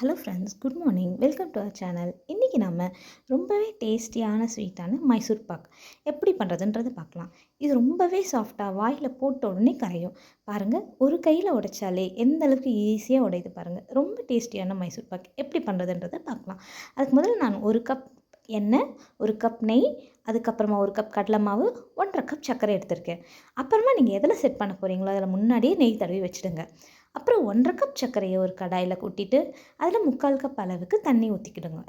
Hello friends good morning welcome to our channel இன்றைக்கி நம்ம ரொம்பவே டேஸ்டியான ஸ்வீட்டான மைசூர் பாக் எப்படி பண்ணுறதுன்றது பார்க்கலாம். இது ரொம்பவே சாஃப்டாக வாயில் போட்ட உடனே கரையும். பாருங்கள் ஒரு கையில் உடைச்சாலே எந்த அளவுக்கு ஈஸியாக உடையுது பாருங்கள் ரொம்ப டேஸ்டியான மைசூர் பாக் எப்படி பண்ணுறதுன்றதை பார்க்கலாம். அதுக்கு முதல்ல நான் ஒரு கப் எண்ணெய் ஒரு கப் நெய் அதுக்கப்புறமா ஒரு கப் கடலை மாவு ஒன்றரை கப் சர்க்கரை எடுத்திருக்கேன். அப்புறமா நீங்கள் எதில் செட் பண்ண போகிறீங்களோ அதில் முன்னாடியே நெய் தடவி வச்சுடுங்க. அப்புறம் ஒன்றரை கப் சர்க்கரையை ஒரு கடாயில் கொட்டிட்டு அதில் முக்கால் கப் அளவுக்கு தண்ணி ஊற்றிக்கிடுங்க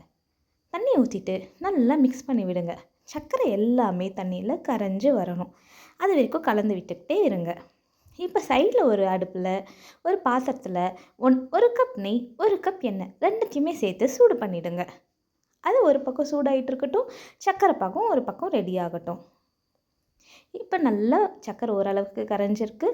தண்ணி ஊற்றிட்டு நல்லா மிக்ஸ் பண்ணி விடுங்க. சர்க்கரை எல்லாமே தண்ணியில் கரைஞ்சி வரணும். அது வரைக்கும் கலந்து விட்டுக்கிட்டே இருங்க. இப்போ சைடில் ஒரு அடுப்பில் ஒரு பாத்திரத்தில் ஒன் ஒரு கப் நெய் ஒரு கப் எண்ணெய் ரெண்டுத்தையுமே சேர்த்து சூடு பண்ணிவிடுங்க அது ஒரு பக்கம் சூடாகிட்டு இருக்கட்டும் சர்க்கரை பாகம் ஒரு பக்கம் ரெடி ஆகட்டும். இப்போ நல்லா சர்க்கரை ஓரளவுக்கு கரைஞ்சிருக்கு.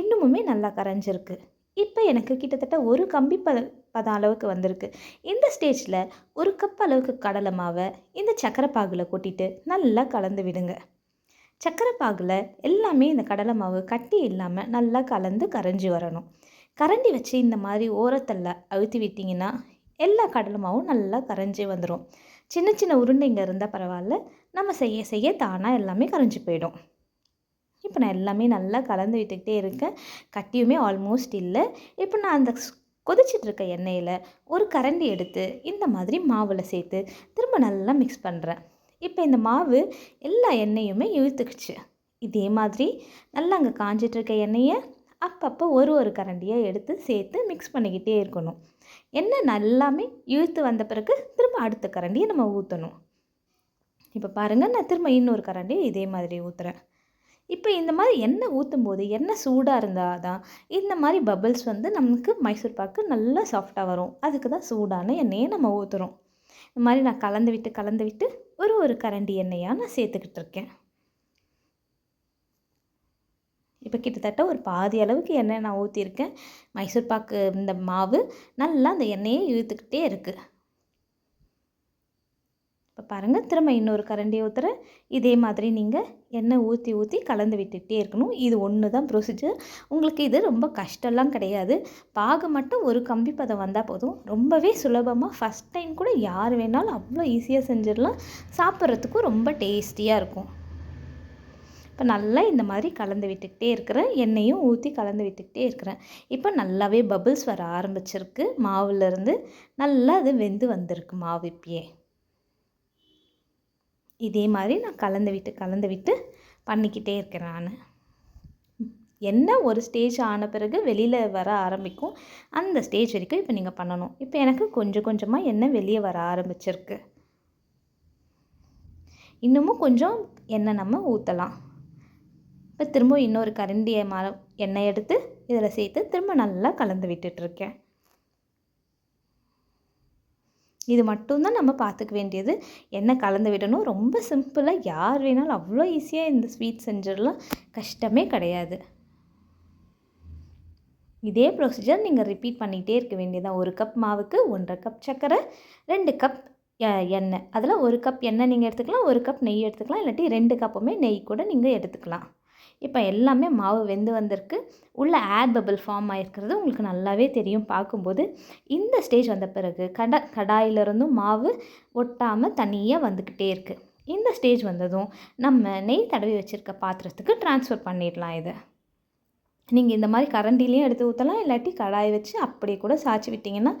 இன்னுமுமே நல்லா கரைஞ்சிருக்கு. இப்போ எனக்கு கிட்டத்தட்ட ஒரு கம்பி பத பதம் அளவுக்கு வந்திருக்கு. இந்த ஸ்டேஜில் ஒரு கப் அளவுக்கு கடலை மாவை இந்த சக்கரை பாகில் கொட்டிட்டு நல்லா கலந்து விடுங்க. சக்கரை பாகில் எல்லாமே இந்த கடலை மாவு கட்டி இல்லாமல் நல்லா கலந்து கரைஞ்சி வரணும். கரண்டி வச்சு இந்த மாதிரி ஓரத்தில் அழுத்தி விட்டிங்கன்னா எல்லா கடலை மாவும் நல்லா கரைஞ்சி வந்துடும் சின்ன சின்ன உருண்டைங்க இருந்தால் பரவாயில்ல. நம்ம செய்ய செய்ய தானாக எல்லாமே கரைஞ்சி போயிடும். இப்போ நான் எல்லாமே நல்லா கலந்து விட்டுக்கிட்டே இருக்கேன். கட்டியுமே ஆல்மோஸ்ட் இல்லை. இப்போ நான் அந்த கொதிச்சிட்டு இருக்க எண்ணெயில் ஒரு கரண்டி எடுத்து இந்த மாதிரி மாவில் சேர்த்து திரும்ப நல்லா மிக்ஸ் பண்ணுறேன் இப்போ இந்த மாவு எல்லா எண்ணெயுமே இழுத்துக்குச்சு. இதே மாதிரி நல்லா அங்கே காஞ்சிட்டு இருக்க எண்ணெயை அப்பப்போ ஒரு ஒரு கரண்டியாக எடுத்து சேர்த்து மிக்ஸ் பண்ணிக்கிட்டே இருக்கணும். எண்ணெய் நல்லாமே இழுத்து வந்த பிறகு திரும்ப அடுத்த கரண்டியை நம்ம ஊற்றணும் இப்போ பாருங்கள் நான் திரும்ப இன்னொரு கரண்டியை இதே மாதிரி ஊற்றுறேன் இப்போ இந்த மாதிரி எண்ணெய் ஊற்றும் போது எண்ணெய் சூடாக இருந்தால் தான் இந்த மாதிரி பபிள்ஸ் வந்து நமக்கு மைசூர் பாக்கு நல்லா சாஃப்டாக வரும். அதுக்கு தான் சூடான எண்ணெயை நம்ம ஊற்றுறோம் இந்த மாதிரி நான் கலந்து விட்டு கலந்து விட்டு ஒரு ஒரு கரண்டி எண்ணெயாக நான் சேர்த்துக்கிட்டு இருக்கேன். இப்போ கிட்டத்தட்ட ஒரு பாதி அளவுக்கு எண்ணெய் நான் ஊற்றிருக்கேன் மைசூர் பாக்கு இந்த மாவு நல்லா அந்த எண்ணெயை இழுத்துக்கிட்டே இருக்குது இப்போ பாருங்கள் திரும்ப இன்னொரு கரண்டி ஊற்றுற இதே மாதிரி நீங்கள் எண்ணெய் ஊற்றி ஊற்றி கலந்து விட்டுகிட்டே இருக்கணும். இது ஒன்று தான் ப்ரொசீஜர் உங்களுக்கு இது ரொம்ப கஷ்டம்லாம் கிடையாது. பாகு மட்டும் ஒரு கம்பி பதம் வந்தால் போதும். ரொம்பவே சுலபமாக ஃபஸ்ட் டைம் கூட யார் வேணாலும் அவ்வளோ ஈஸியாக செஞ்சிடலாம். சாப்பிட்றதுக்கும் ரொம்ப டேஸ்டியாக இருக்கும். இப்போ நல்லா இந்த மாதிரி கலந்து விட்டுக்கிட்டே இருக்கிறேன். எண்ணெயும் ஊற்றி கலந்து விட்டுக்கிட்டே இருக்கிறேன். இப்போ நல்லாவே பபிள்ஸ் வர ஆரம்பிச்சிருக்கு. மாவுலேருந்து நல்லா அது வெந்து வந்திருக்கு மாவு இப்பயே. இதே மாதிரி நான் கலந்து விட்டு கலந்து விட்டு பண்ணிக்கிட்டே இருக்கிறேன் நான். என்ன ஒரு ஸ்டேஜ் ஆன பிறகு வெளியில் வர ஆரம்பிக்கும்? அந்த ஸ்டேஜ் வரைக்கும் இப்போ நீங்கள் பண்ணணும். இப்போ எனக்கு கொஞ்சம் கொஞ்சமாக எண்ணெய் வெளியே வர ஆரம்பிச்சிருக்கு? இன்னமும் கொஞ்சம் எண்ணெய் நம்ம ஊற்றலாம் இப்போ திரும்ப இன்னொரு கரண்டியை மரம் எண்ணெய் எடுத்து இதில் சேர்த்து திரும்ப நல்லா கலந்து விட்டுட்ருக்கேன் இது மட்டும்தான் நம்ம பார்த்துக்க வேண்டியது. எண்ணெய் கலந்து விடணும்? ரொம்ப சிம்பிளாக யார் வேணாலும் அவ்வளோ ஈஸியாக இந்த ஸ்வீட் செஞ்சிடலாம் கஷ்டமே கிடையாது. இதே ப்ரொசீஜர் நீங்கள் ரிப்பீட் பண்ணிகிட்டே இருக்க வேண்டியதான் ஒரு கப் மாவுக்கு ஒன்றரை கப் சர்க்கரை ரெண்டு கப் எண்ணெய். அதில் ஒரு கப் எண்ணெய் நீங்கள் எடுத்துக்கலாம். ஒரு கப் நெய் எடுத்துக்கலாம். இல்லாட்டி ரெண்டு கப்புமே நெய் கூட நீங்கள் எடுத்துக்கலாம். இப்போ எல்லாமே மாவு வெந்து வந்திருக்கு. உள்ள ஏர் பபிள் ஃபார்ம் ஆகிருக்கிறது உங்களுக்கு நல்லாவே தெரியும் பார்க்கும்போது. இந்த ஸ்டேஜ் வந்த பிறகு கட கடாயிலிருந்தும் மாவு ஒட்டாமல் தனியாக வந்துக்கிட்டே இருக்குது இந்த ஸ்டேஜ் வந்ததும் நம்ம நெய் தடவி வச்சுருக்க பாத்திரத்துக்கு ட்ரான்ஸ்ஃபர் பண்ணிடலாம் இதை. நீங்கள் இந்த மாதிரி கரண்டிலையும் எடுத்து ஊற்றலாம் இல்லாட்டி கடாய் வச்சு அப்படியே கூட சாய்ச்சி விட்டிங்கன்னா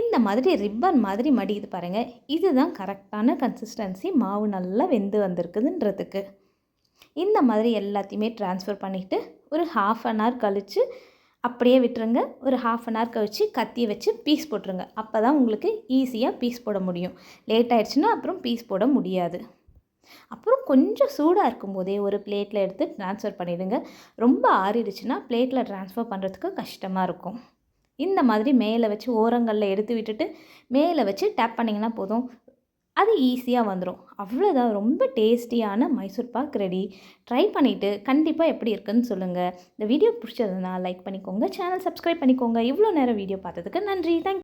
இந்த மாதிரி ரிப்பன் மாதிரி மடியுது பாருங்கள் இதுதான் கரெக்டான கன்சிஸ்டன்சி மாவு நல்லா வெந்து வந்திருக்குதுன்றதுக்கு. இந்த மாதிரி எல்லாத்தையுமே ட்ரான்ஸ்ஃபர் பண்ணிவிட்டு ஒரு ஹாஃப் அன் ஹவர் கழித்து அப்படியே விட்டுருங்க. ஒரு ஹாஃப் அன் ஹவர் கழித்து கத்தியை வச்சு பீஸ் போட்டுருங்க. அப்போ தான் உங்களுக்கு ஈஸியாக பீஸ் போட முடியும். லேட் ஆகிடுச்சுன்னா அப்புறம் பீஸ் போட முடியாது. அப்புறம் கொஞ்சம் சூடாக இருக்கும்போதே ஒரு பிளேட்டில் எடுத்து ட்ரான்ஸ்ஃபர் பண்ணிவிடுங்க ரொம்ப ஆறிடுச்சுன்னா பிளேட்டில் ட்ரான்ஸ்ஃபர் பண்ணுறதுக்கு கஷ்டமாக இருக்கும். இந்த மாதிரி மேலே வச்சு ஓரங்களில் எடுத்து விட்டுட்டு மேலே வச்சு டேப் பண்ணிங்கன்னா போதும். அது ஈஸியாக வந்துடும் அவ்வளோதான் ரொம்ப டேஸ்டியான மைசூர் பாக் ரெடி. ட்ரை பண்ணிவிட்டு கண்டிப்பாக எப்படி இருக்குன்னு சொல்லுங்கள் இந்த வீடியோ பிடிச்சதுன்னா லைக் பண்ணிக்கோங்க. சேனல் சப்ஸ்கிரைப் பண்ணிக்கோங்க. இவ்வளோ நேரம் வீடியோ பார்த்ததுக்கு நன்றி. தேங்க்